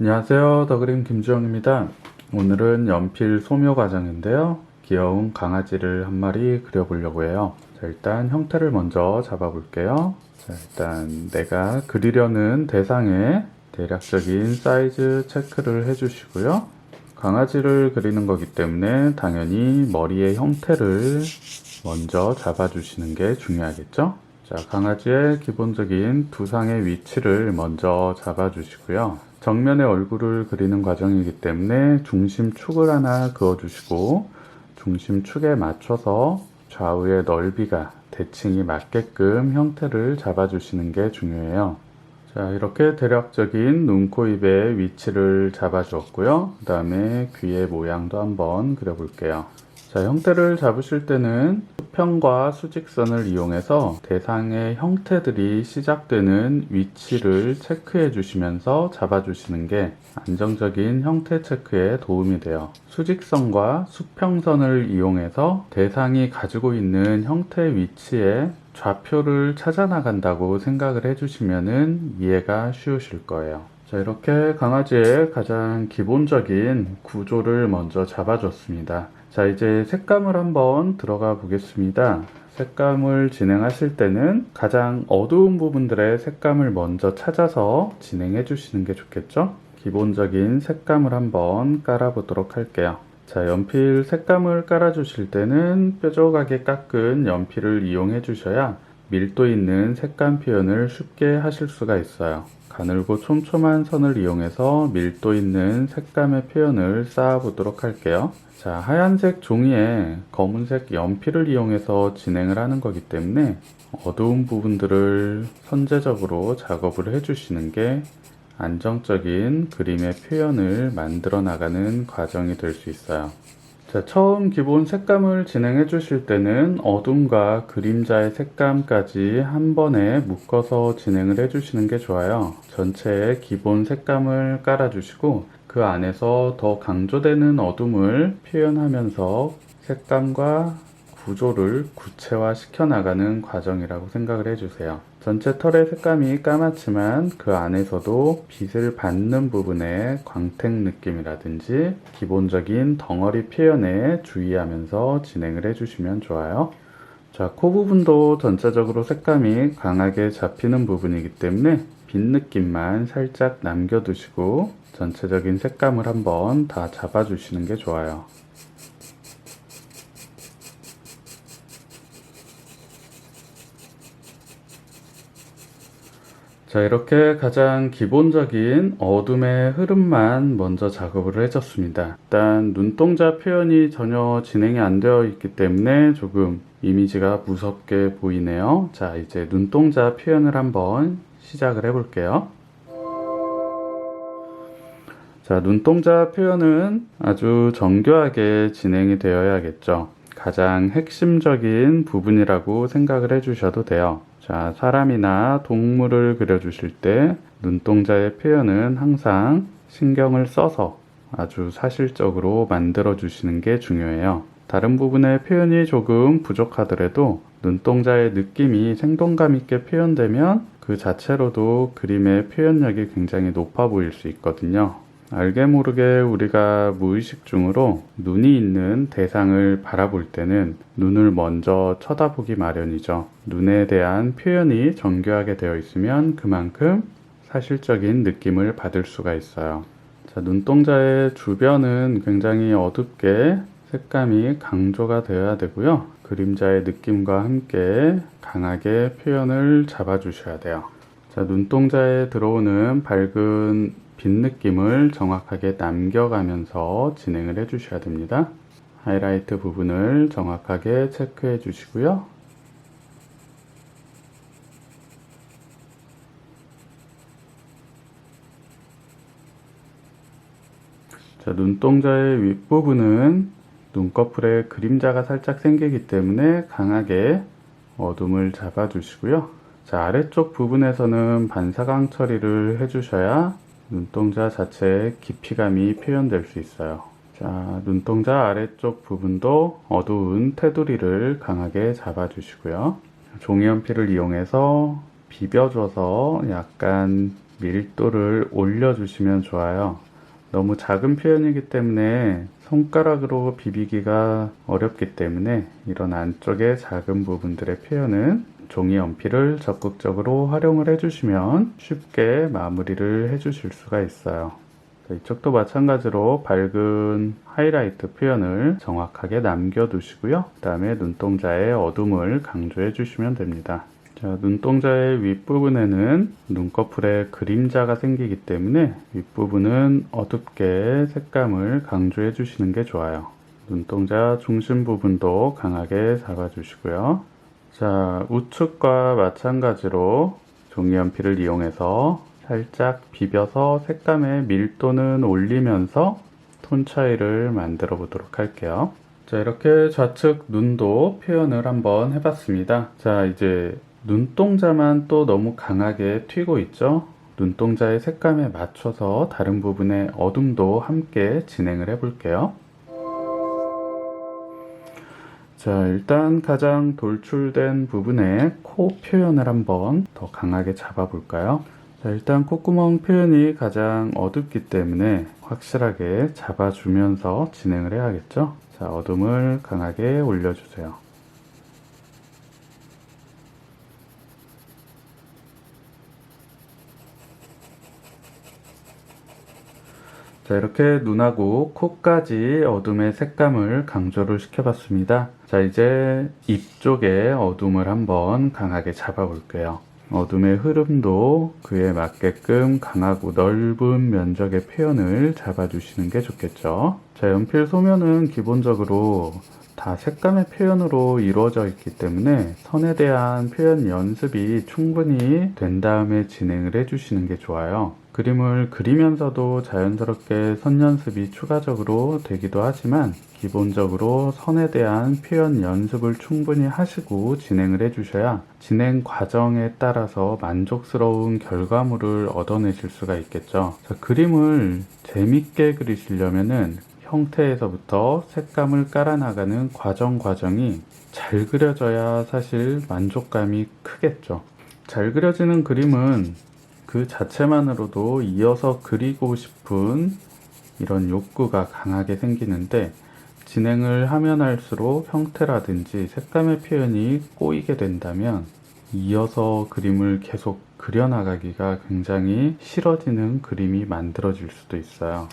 안녕하세요. 더그림 김주영입니다. 오늘은 연필 소묘 과정인데요. 귀여운 강아지를 한 마리 그려보려고 해요. 자, 일단 형태를 먼저 잡아볼게요. 자, 일단 내가 그리려는 대상의 대략적인 사이즈 체크를 해주시고요. 강아지를 그리는 거기 때문에 당연히 머리의 형태를 먼저 잡아주시는 게 중요하겠죠? 자, 강아지의 기본적인 두상의 위치를 먼저 잡아주시고요. 정면의 얼굴을 그리는 과정이기 때문에 중심축을 하나 그어주시고 중심축에 맞춰서 좌우의 넓이가 대칭이 맞게끔 형태를 잡아주시는 게 중요해요. 자, 이렇게 대략적인 눈, 코, 입의 위치를 잡아주었고요. 그 다음에 귀의 모양도 한번 그려볼게요. 자, 형태를 잡으실 때는 수평과 수직선을 이용해서 대상의 형태들이 시작되는 위치를 체크해 주시면서 잡아주시는 게 안정적인 형태 체크에 도움이 돼요. 수직선과 수평선을 이용해서 대상이 가지고 있는 형태 위치에 좌표를 찾아 나간다고 생각을 해주시면 이해가 쉬우실 거예요. 자, 이렇게 강아지의 가장 기본적인 구조를 먼저 잡아줬습니다. 자, 이제 색감을 한번 들어가 보겠습니다. 색감을 진행하실 때는 가장 어두운 부분들의 색감을 먼저 찾아서 진행해 주시는 게 좋겠죠? 기본적인 색감을 한번 깔아 보도록 할게요. 자, 연필 색감을 깔아 주실 때는 뾰족하게 깎은 연필을 이용해 주셔야 밀도 있는 색감 표현을 쉽게 하실 수가 있어요. 가늘고 촘촘한 선을 이용해서 밀도 있는 색감의 표현을 쌓아보도록 할게요. 자, 하얀색 종이에 검은색 연필을 이용해서 진행을 하는 거기 때문에 어두운 부분들을 선제적으로 작업을 해주시는 게 안정적인 그림의 표현을 만들어 나가는 과정이 될 수 있어요. 자, 처음 기본 색감을 진행해 주실 때는 어둠과 그림자의 색감까지 한 번에 묶어서 진행을 해 주시는 게 좋아요. 전체에 기본 색감을 깔아 주시고 그 안에서 더 강조되는 어둠을 표현하면서 색감과 구조를 구체화 시켜 나가는 과정이라고 생각을 해 주세요. 전체 털의 색감이 까맣지만 그 안에서도 빛을 받는 부분의 광택 느낌이라든지 기본적인 덩어리 표현에 주의하면서 진행을 해주시면 좋아요. 자, 코 부분도 전체적으로 색감이 강하게 잡히는 부분이기 때문에 빛 느낌만 살짝 남겨두시고 전체적인 색감을 한번 다 잡아주시는 게 좋아요. 자, 이렇게 가장 기본적인 어둠의 흐름만 먼저 작업을 해줬습니다. 일단 눈동자 표현이 전혀 진행이 안 되어 있기 때문에 조금 이미지가 무섭게 보이네요. 자, 이제 눈동자 표현을 한번 시작을 해볼게요. 자, 눈동자 표현은 아주 정교하게 진행이 되어야겠죠. 가장 핵심적인 부분이라고 생각을 해주셔도 돼요. 자, 사람이나 동물을 그려주실 때 눈동자의 표현은 항상 신경을 써서 아주 사실적으로 만들어 주시는 게 중요해요. 다른 부분의 표현이 조금 부족하더라도 눈동자의 느낌이 생동감 있게 표현되면 그 자체로도 그림의 표현력이 굉장히 높아 보일 수 있거든요. 알게 모르게 우리가 무의식 중으로 눈이 있는 대상을 바라볼 때는 눈을 먼저 쳐다보기 마련이죠. 눈에 대한 표현이 정교하게 되어 있으면 그만큼 사실적인 느낌을 받을 수가 있어요. 자, 눈동자의 주변은 굉장히 어둡게 색감이 강조가 되어야 되고요. 그림자의 느낌과 함께 강하게 표현을 잡아주셔야 돼요. 자, 눈동자에 들어오는 밝은 빛 느낌을 정확하게 남겨가면서 진행을 해 주셔야 됩니다. 하이라이트 부분을 정확하게 체크해 주시고요. 자, 눈동자의 윗부분은 눈꺼풀에 그림자가 살짝 생기기 때문에 강하게 어둠을 잡아주시고요. 자, 아래쪽 부분에서는 반사광 처리를 해주셔야 눈동자 자체의 깊이감이 표현될 수 있어요. 자, 눈동자 아래쪽 부분도 어두운 테두리를 강하게 잡아주시고요. 종이 연필을 이용해서 비벼줘서 약간 밀도를 올려주시면 좋아요. 너무 작은 표현이기 때문에 손가락으로 비비기가 어렵기 때문에 이런 안쪽에 작은 부분들의 표현은 종이 연필을 적극적으로 활용을 해주시면 쉽게 마무리를 해주실 수가 있어요. 자, 이쪽도 마찬가지로 밝은 하이라이트 표현을 정확하게 남겨두시고요. 그 다음에 눈동자의 어둠을 강조해 주시면 됩니다. 자, 눈동자의 윗부분에는 눈꺼풀에 그림자가 생기기 때문에 윗부분은 어둡게 색감을 강조해 주시는 게 좋아요. 눈동자 중심 부분도 강하게 잡아주시고요. 자, 우측과 마찬가지로 종이 연필을 이용해서 살짝 비벼서 색감의 밀도는 올리면서 톤 차이를 만들어 보도록 할게요. 자, 이렇게 좌측 눈도 표현을 한번 해봤습니다. 자, 이제 눈동자만 또 너무 강하게 튀고 있죠? 눈동자의 색감에 맞춰서 다른 부분의 어둠도 함께 진행을 해볼게요. 자, 일단 가장 돌출된 부분에 코 표현을 한번 더 강하게 잡아 볼까요? 자, 일단 콧구멍 표현이 가장 어둡기 때문에 확실하게 잡아주면서 진행을 해야겠죠? 자, 어둠을 강하게 올려주세요. 자, 이렇게 눈하고 코까지 어둠의 색감을 강조를 시켜봤습니다. 자, 이제 입 쪽에 어둠을 한번 강하게 잡아 볼게요. 어둠의 흐름도 그에 맞게끔 강하고 넓은 면적의 표현을 잡아주시는 게 좋겠죠. 자, 연필 소면은 기본적으로 다 색감의 표현으로 이루어져 있기 때문에 선에 대한 표현 연습이 충분히 된 다음에 진행을 해주시는 게 좋아요. 그림을 그리면서도 자연스럽게 선 연습이 추가적으로 되기도 하지만 기본적으로 선에 대한 표현 연습을 충분히 하시고 진행을 해주셔야 진행 과정에 따라서 만족스러운 결과물을 얻어내실 수가 있겠죠. 자, 그림을 재밌게 그리시려면은 형태에서부터 색감을 깔아나가는 과정 과정이 잘 그려져야 사실 만족감이 크겠죠. 잘 그려지는 그림은 그 자체만으로도 이어서 그리고 싶은 이런 욕구가 강하게 생기는데 진행을 하면 할수록 형태라든지 색감의 표현이 꼬이게 된다면 이어서 그림을 계속 그려나가기가 굉장히 싫어지는 그림이 만들어질 수도 있어요.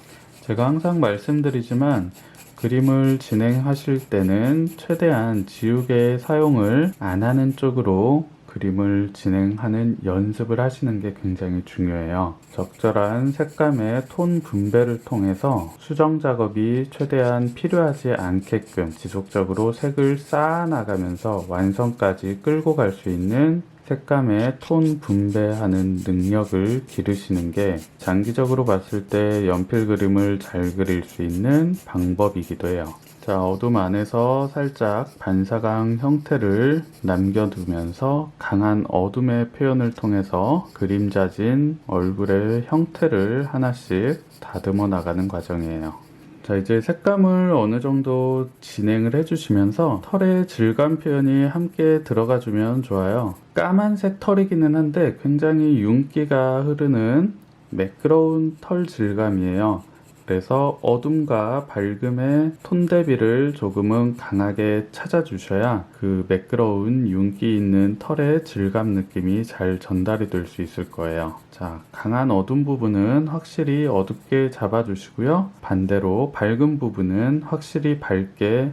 제가 항상 말씀드리지만 그림을 진행하실 때는 최대한 지우개 사용을 안 하는 쪽으로 그림을 진행하는 연습을 하시는 게 굉장히 중요해요. 적절한 색감의 톤 분배를 통해서 수정 작업이 최대한 필요하지 않게끔 지속적으로 색을 쌓아 나가면서 완성까지 끌고 갈 수 있는 색감의 톤 분배하는 능력을 기르시는 게 장기적으로 봤을 때 연필 그림을 잘 그릴 수 있는 방법이기도 해요. 자, 어둠 안에서 살짝 반사광 형태를 남겨두면서 강한 어둠의 표현을 통해서 그림자진 얼굴의 형태를 하나씩 다듬어 나가는 과정이에요. 자, 이제 색감을 어느 정도 진행을 해주시면서 털의 질감 표현이 함께 들어가 주면 좋아요. 까만색 털이기는 한데 굉장히 윤기가 흐르는 매끄러운 털 질감이에요. 그래서 어둠과 밝음의 톤 대비를 조금은 강하게 찾아주셔야 그 매끄러운 윤기 있는 털의 질감 느낌이 잘 전달이 될 수 있을 거예요. 자, 강한 어둠 부분은 확실히 어둡게 잡아주시고요. 반대로 밝은 부분은 확실히 밝게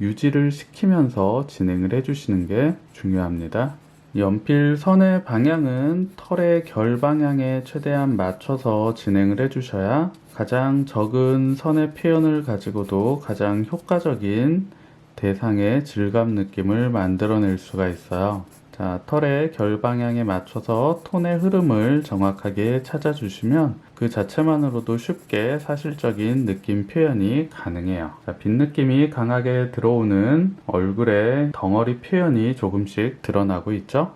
유지를 시키면서 진행을 해주시는 게 중요합니다. 연필 선의 방향은 털의 결 방향에 최대한 맞춰서 진행을 해주셔야 가장 적은 선의 표현을 가지고도 가장 효과적인 대상의 질감 느낌을 만들어낼 수가 있어요. 자, 털의 결 방향에 맞춰서 톤의 흐름을 정확하게 찾아주시면 그 자체만으로도 쉽게 사실적인 느낌 표현이 가능해요. 자, 빈 느낌이 강하게 들어오는 얼굴의 덩어리 표현이 조금씩 드러나고 있죠?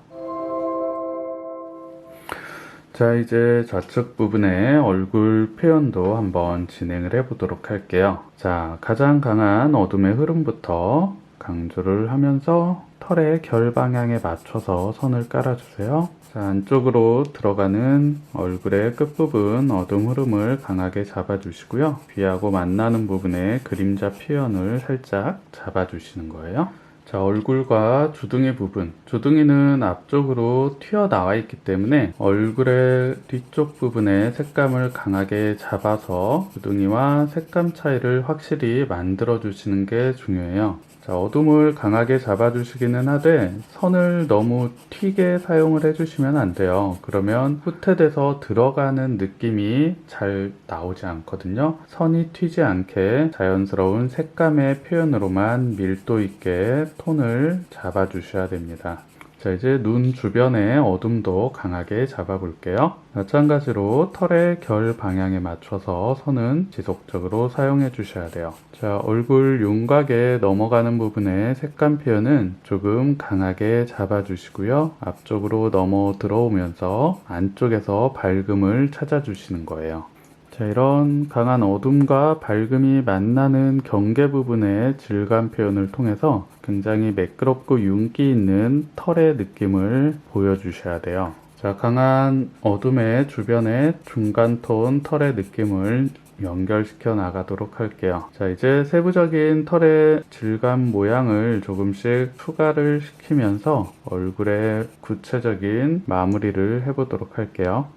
자, 이제 좌측 부분의 얼굴 표현도 한번 진행을 해 보도록 할게요. 자, 가장 강한 어둠의 흐름부터 강조를 하면서 털의 결 방향에 맞춰서 선을 깔아주세요. 자, 안쪽으로 들어가는 얼굴의 끝부분 어둠 흐름을 강하게 잡아주시고요. 귀하고 만나는 부분에 그림자 표현을 살짝 잡아주시는 거예요. 자, 얼굴과 주둥이 부분. 주둥이는 앞쪽으로 튀어나와 있기 때문에 얼굴의 뒤쪽 부분에 색감을 강하게 잡아서 주둥이와 색감 차이를 확실히 만들어 주시는 게 중요해요. 자, 어둠을 강하게 잡아주시기는 하되 선을 너무 튀게 사용을 해주시면 안 돼요. 그러면 후퇴돼서 들어가는 느낌이 잘 나오지 않거든요. 선이 튀지 않게 자연스러운 색감의 표현으로만 밀도 있게 톤을 잡아주셔야 됩니다. 자, 이제 눈 주변의 어둠도 강하게 잡아 볼게요. 마찬가지로 털의 결 방향에 맞춰서 선은 지속적으로 사용해 주셔야 돼요. 자, 얼굴 윤곽에 넘어가는 부분의 색감 표현은 조금 강하게 잡아 주시고요. 앞쪽으로 넘어 들어오면서 안쪽에서 밝음을 찾아 주시는 거예요. 자, 이런 강한 어둠과 밝음이 만나는 경계 부분의 질감 표현을 통해서 굉장히 매끄럽고 윤기 있는 털의 느낌을 보여주셔야 돼요. 자, 강한 어둠의 주변에 중간 톤 털의 느낌을 연결시켜 나가도록 할게요. 자, 이제 세부적인 털의 질감 모양을 조금씩 추가를 시키면서 얼굴의 구체적인 마무리를 해보도록 할게요.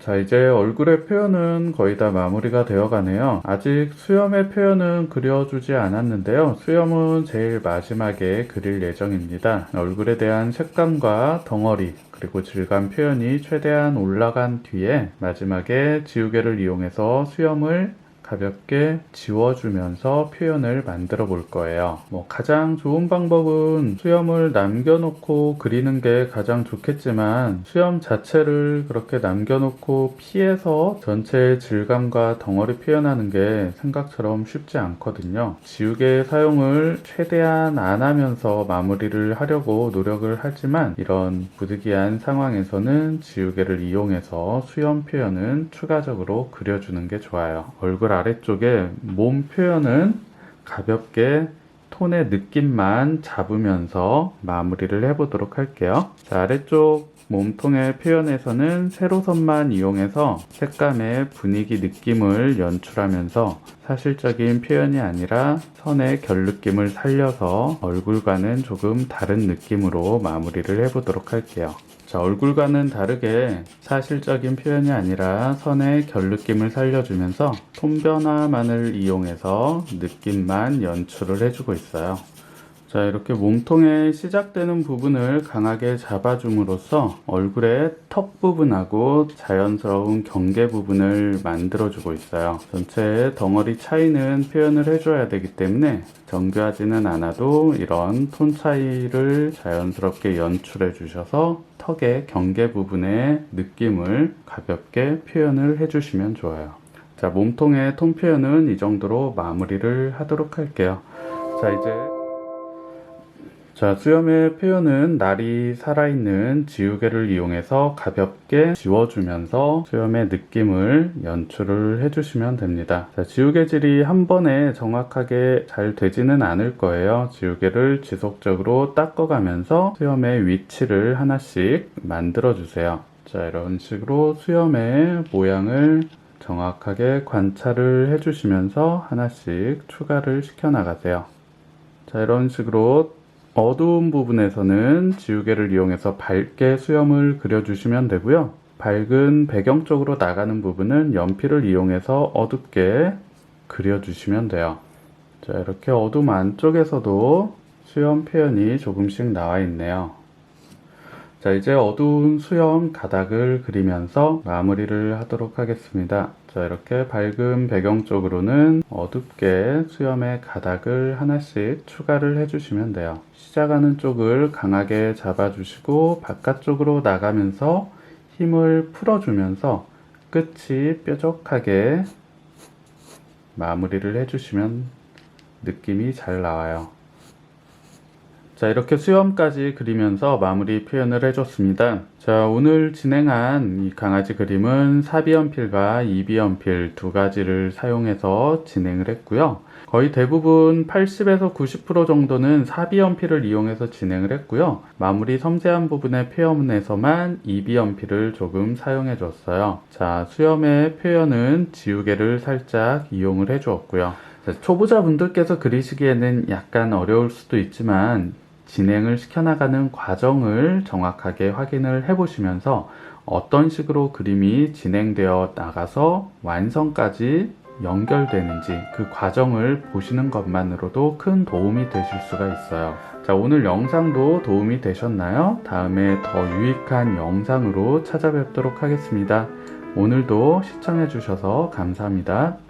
자, 이제 얼굴의 표현은 거의 다 마무리가 되어 가네요. 아직 수염의 표현은 그려주지 않았는데요. 수염은 제일 마지막에 그릴 예정입니다. 얼굴에 대한 색감과 덩어리, 그리고 질감 표현이 최대한 올라간 뒤에 마지막에 지우개를 이용해서 수염을 가볍게 지워주면서 표현을 만들어 볼 거예요. 뭐 가장 좋은 방법은 수염을 남겨놓고 그리는 게 가장 좋겠지만 수염 자체를 그렇게 남겨놓고 피해서 전체의 질감과 덩어리 표현하는 게 생각처럼 쉽지 않거든요. 지우개 사용을 최대한 안 하면서 마무리를 하려고 노력을 하지만 이런 부득이한 상황에서는 지우개를 이용해서 수염 표현은 추가적으로 그려주는 게 좋아요. 얼굴 아래쪽에 몸 표현은 가볍게 톤의 느낌만 잡으면서 마무리를 해보도록 할게요. 자, 아래쪽 몸통의 표현에서는 세로선만 이용해서 색감의 분위기 느낌을 연출하면서 사실적인 표현이 아니라 선의 결 느낌을 살려서 얼굴과는 조금 다른 느낌으로 마무리를 해보도록 할게요. 자, 얼굴과는 다르게 사실적인 표현이 아니라 선의 결 느낌을 살려주면서 톤 변화만을 이용해서 느낌만 연출을 해주고 있어요. 자, 이렇게 몸통에 시작되는 부분을 강하게 잡아줌으로써 얼굴의 턱 부분하고 자연스러운 경계 부분을 만들어주고 있어요. 전체의 덩어리 차이는 표현을 해줘야 되기 때문에 정교하지는 않아도 이런 톤 차이를 자연스럽게 연출해 주셔서 턱의 경계 부분의 느낌을 가볍게 표현을 해주시면 좋아요. 자, 몸통의 톤 표현은 이 정도로 마무리를 하도록 할게요. 자, 이제 자, 수염의 표현은 날이 살아있는 지우개를 이용해서 가볍게 지워주면서 수염의 느낌을 연출을 해주시면 됩니다. 자, 지우개질이 한 번에 정확하게 잘 되지는 않을 거예요. 지우개를 지속적으로 닦아가면서 수염의 위치를 하나씩 만들어주세요. 자, 이런 식으로 수염의 모양을 정확하게 관찰을 해주시면서 하나씩 추가를 시켜 나가세요. 자, 이런 식으로 어두운 부분에서는 지우개를 이용해서 밝게 수염을 그려주시면 되고요. 밝은 배경 쪽으로 나가는 부분은 연필을 이용해서 어둡게 그려주시면 돼요. 자, 이렇게 어둠 안쪽에서도 수염 표현이 조금씩 나와 있네요. 자, 이제 어두운 수염 가닥을 그리면서 마무리를 하도록 하겠습니다. 자, 이렇게 밝은 배경 쪽으로는 어둡게 수염의 가닥을 하나씩 추가를 해주시면 돼요. 시작하는 쪽을 강하게 잡아주시고 바깥쪽으로 나가면서 힘을 풀어주면서 끝이 뾰족하게 마무리를 해주시면 느낌이 잘 나와요. 자, 이렇게 수염까지 그리면서 마무리 표현을 해줬습니다. 자, 오늘 진행한 이 강아지 그림은 사비연필과 이비연필 두 가지를 사용해서 진행을 했고요. 거의 대부분 80에서 90% 정도는 사비연필을 이용해서 진행을 했고요. 마무리 섬세한 부분의 표현에서만 이비연필을 조금 사용해 줬어요. 자, 수염의 표현은 지우개를 살짝 이용을 해 주었고요. 자, 초보자분들께서 그리시기에는 약간 어려울 수도 있지만 진행을 시켜나가는 과정을 정확하게 확인을 해보시면서 어떤 식으로 그림이 진행되어 나가서 완성까지 연결되는지 그 과정을 보시는 것만으로도 큰 도움이 되실 수가 있어요. 자, 오늘 영상도 도움이 되셨나요? 다음에 더 유익한 영상으로 찾아뵙도록 하겠습니다. 오늘도 시청해주셔서 감사합니다.